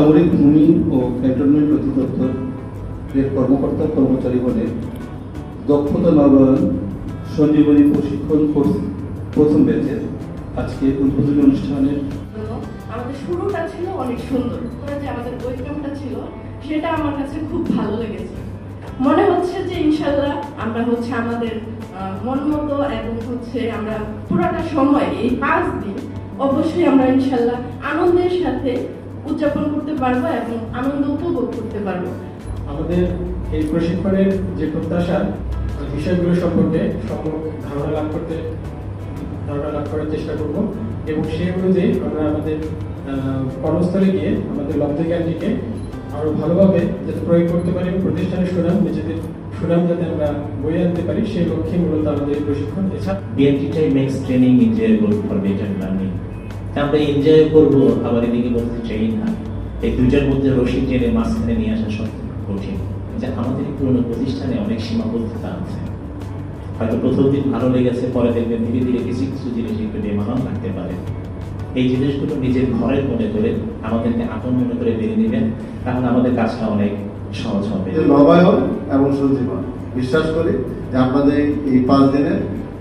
সামরিক ভূমি ও ক্যান্টনমেন্ট অধিদপ্তরের কর্মকর্তা কর্মচারীগণের দক্ষতা নবায়ন সঞ্জীবনী প্রশিক্ষণ কোর্স প্রথম ব্যাচের আজকে উদ্বোধনী অনুষ্ঠানের আমাদের শুরুটা ছিল অনেক সুন্দর। যে আমাদের ওয়েলকামটা ছিল, সেটা আমার কাছে খুব ভালো লেগেছে। মনে হচ্ছে যে ইনশাল্লাহ আমরা হচ্ছে আমাদের মন মতো এবং হচ্ছে আমরা পুরোটা সময়, এই পাঁচ দিন, অবশ্যই আমরা ইনশাল্লাহ আনন্দের সাথে উদযাপন করতে পারব এবং আনন্দ উপভোগ করতে পারব। আমাদের এই প্রশিক্ষণের যে প্রত্যাশা বিষয়গুলো সম্পর্কে সকল ধারণা লাভ করতে ধারণা লাভ করার চেষ্টা করব এবং সেই অনুযায়ী আমরা আমাদের আহ, কর্মস্থলে গিয়ে আমাদের লব্ধ জ্ঞানটিকে আরও ভালোভাবে যাতে প্রয়োগ করতে পারি প্রতিষ্ঠানের সুনাম নিজেদের সুনাম যাতে আমরা বয়ে আনতে পারি সেই লক্ষ্যে মূলত আমাদের প্রশিক্ষণ। এছাড়া বিএনটিটাই makes training enjoyable for better learning আমরা এনজয় করব, আবার এদিকে বলতে চাই না। এই দুইটার মধ্যে রশি টেনে মাঝখানে নিয়ে আসা সত্যি কঠিন। যে আমাদের এই পুরোনো প্রতিষ্ঠানে অনেক সীমাবদ্ধতা আছে। হয়তো প্রথম দিন ভালো লেগেছে, পরে দেখবেন ধীরে ধীরে কিছু কিছু জিনিস একটু বেমানান থাকতে পারে। এই জিনিসগুলো নিজের ঘরের মনে করে আমাদেরকে আপন মনে করে মেনে নেবেন, তাহলে আমাদের কাজটা অনেক সহজ হবে। নবায়ন এবং সঞ্জীবন বিশ্বাস করি যে আপনাদের এই- পাঁচ দিনে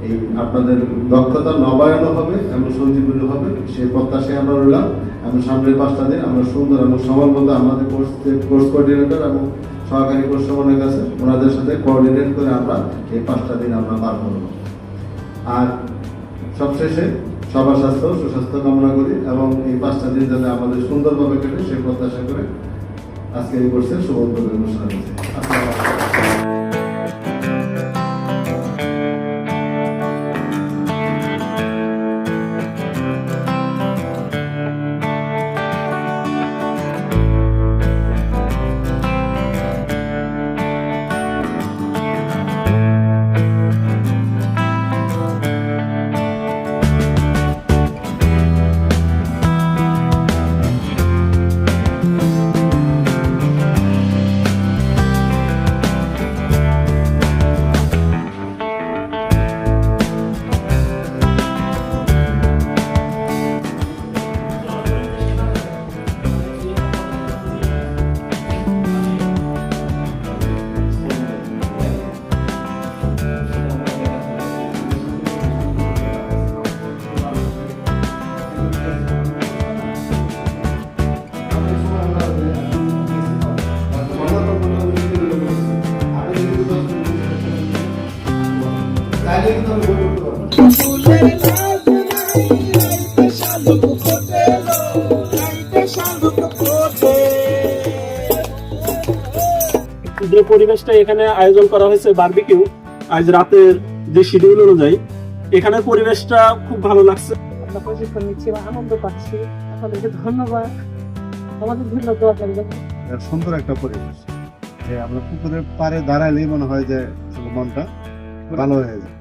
এই আপনাদের দক্ষতা নবায়নও হবে, এবং সঞ্জীবনী হবে। সেই প্রত্যাশায় আমরা রইলাম। এবং সামনের পাঁচটা দিন আমরা সুন্দর এবং সময়মতো আমাদের কোর্স কোর্স কোঅর্ডিনেটর এবং সহকারী কোর্স সমন্বয়ক আছে। ওনাদের সাথে কোঅর্ডিনেট করে আমরা এই পাঁচটা দিন আমরা পার করব। আর সবশেষে সবার স্বাস্থ্য, সুস্বাস্থ্য কামনা করি এবং এই পাঁচটা দিন যাতে আমাদের সুন্দরভাবে কেটে, সেই প্রত্যাশা করে আজকে এই কোর্সের শুভ অনুষ্ঠান যে পরিবেশটা এখানে আয়োজন করা হয়েছে বারবিকিউ আজ রাতের যে শিডিউল অনুযায়ী এখানে পরিবেশটা খুব ভালো লাগছে। আমরা প্রশিক্ষণ নিচ্ছি বা আনন্দ পাচ্ছি। আপনাদেরকে ধন্যবাদ। আমাদের করবেন সুন্দর একটা পরিবেশ। যে আমরা পুকুরের পাড়ে দাঁড়ালেই মনে হয় যে মনটা ভালো হয়ে যায়।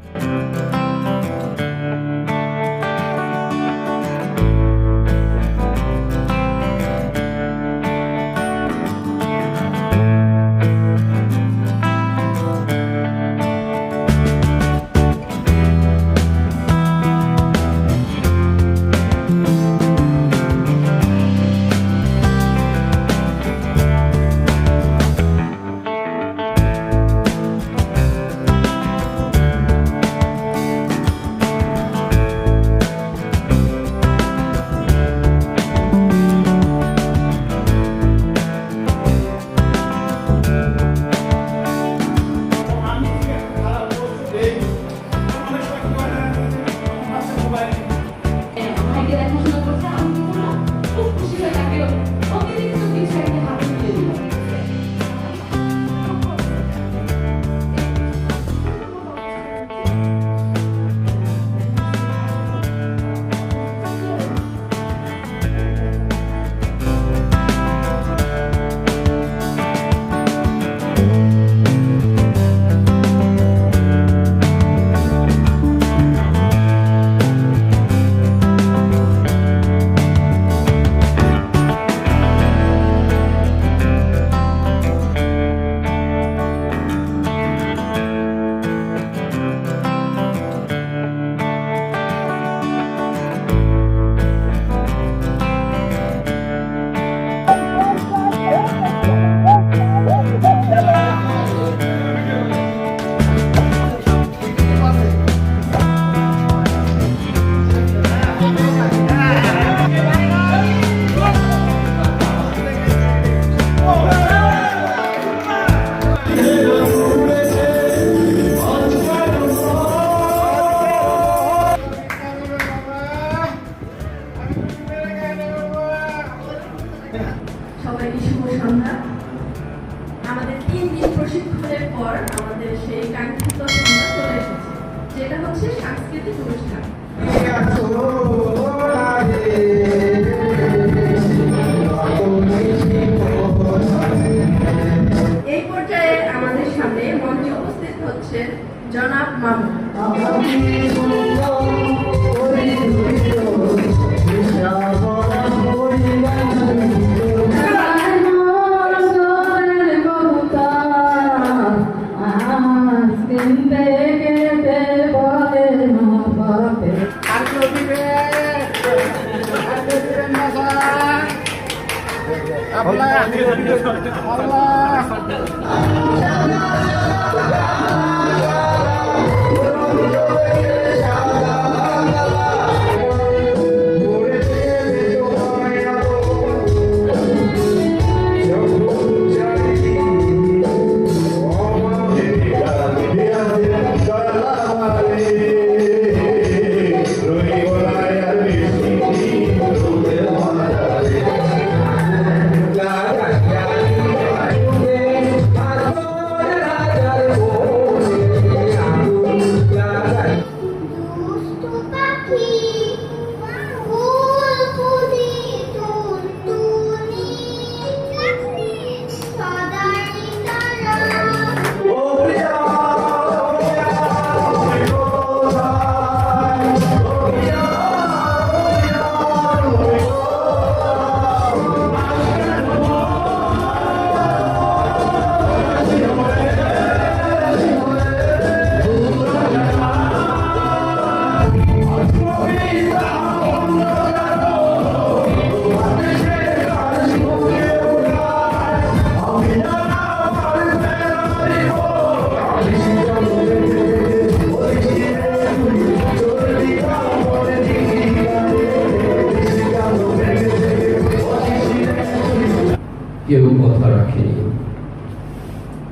প্রশিক্ষণের পর আমাদের সেই কাঙ্ক্ষিত সন্ধ্যা চলে এসেছে, যেটা হচ্ছে সাংস্কৃতিক অনুষ্ঠান। আমাদের সামনে মঞ্চে উপস্থিত হচ্ছেন জনাব মামুন। Allah Allah Allah